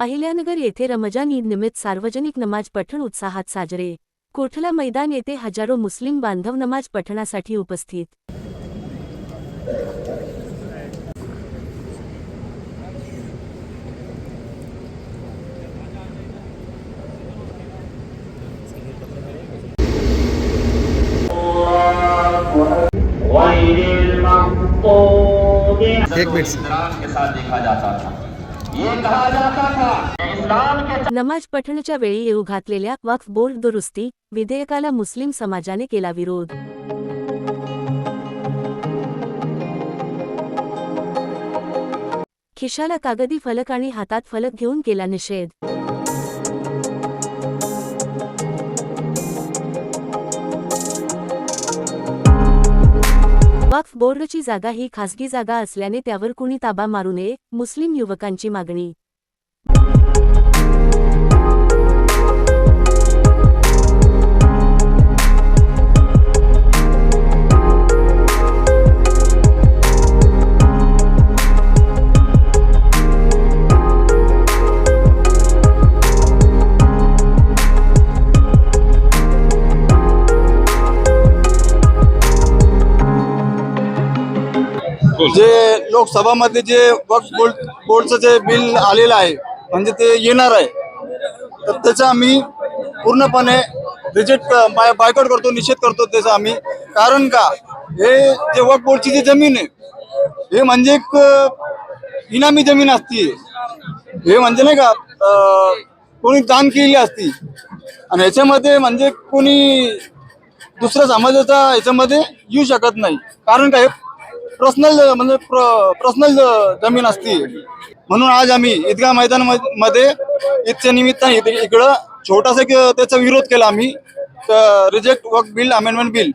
अहिल्यानगर येथे रमजान ईद निमित्त सार्वजनिक नमाज पठण उत्साहात साजरे. कोठला मैदान येथे हजारो मुस्लिम बांधव नमाज पठणासाठी उपस्थित? एक मिनट के साथ देखा जाता था। ये कहा जाता था। कि इस्लाम के नमाज पठणच्या वेळी येऊ घातलेल्या वक्फ बोर्ड दुरुस्ती विधेयकाला मुस्लिम समाजाने केला विरोध. खिशाला कागदी फलक आणि हातात फलक घेऊन केला निषेध. वक्फ बोर्डची जागा ही खासगी जागा असल्याने त्यावर कुणी ताबा मारू नये मुस्लिम युवकांची मागणी जे लोकसभामध्ये जे वक्फ बोर्ड बोर्डचं जे बिल आलेलं आहे म्हणजे ते येणार आहे तर त्याचा आम्ही पूर्णपणे रिजेक्ट बायकॉट करतो निषेध करतो त्याचा आम्ही. कारण का हे जे वक्फ बोर्डची जी जमीन आहे हे म्हणजे एक इनामी जमीन असती. हे म्हणजे नाही का कोणी दान केलेली असती. आणि ह्याच्यामध्ये म्हणजे कोणी दुसऱ्या समाजाचा ह्याच्यामध्ये येऊ शकत नाही. कारण काय पर्सनल म्हणजे पर्सनल जमीन असती. म्हणून आज आम्ही ईदगाह मैदानमध्ये ईदच्या निमित्ताने इकडं छोटासा एक त्याचा विरोध केला आम्ही. Reject work bill amendment bill